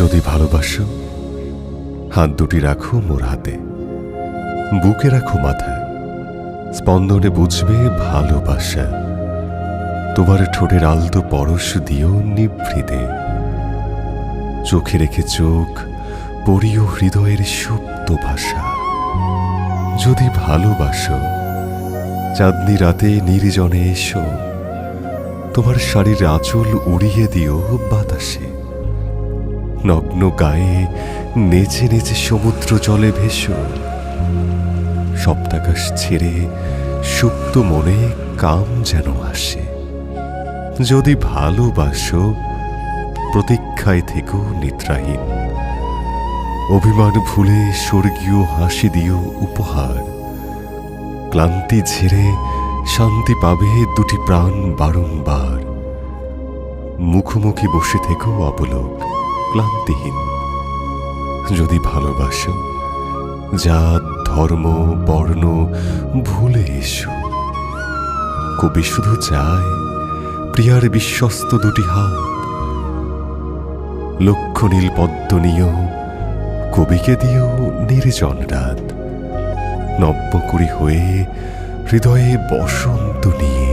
যদি ভালোবাসো, হাত দুটি রাখো মোর হাতে, বুকে রাখো মাথায়। স্পন্দনে বুঝবে ভালোবাসা, তোমার ঠোঁটের আলতো পরশ দিও নিভৃতে। চোখে রেখে চোখ, পড়িও হৃদয়ের সুপ্ত ভাষা। যদি ভালোবাসো, চাঁদনি রাতে নির্জনে এসো, তোমার শাড়ির আঁচল উড়িয়ে দিও বাতাসে। নগ্ন গায়ে নেচে নেচে সমুদ্র জলে ভেসো। সপ্তাকাশ ছেড়ে সুপ্ত মনে কাম যেন আসে। যদি ভালোবাসো, প্রতীক্ষায় থেকেও নিদ্রাহীন। অভিমান ভুলে স্বর্গীয় হাসি দিও উপহার। ক্লান্তি ঝেড়ে শান্তি পাবে দুটি প্রাণ বারংবার। মুখোমুখি বসে থেকেও অবলোক। ক্লান্তিহীন। যদি ভালোবাসো জাত ধর্ম, বর্ণ, ভুলে এসো। কবি শুধু চায় প্রিয়ার বিশ্বস্ত দুটি হাত। লক্ষ নীল পদ্ম নিয়েও কবিকে দিও নির্জন রাত। নব্যকুড়ি হয়ে হৃদয়ে বসন্ত নিয়ে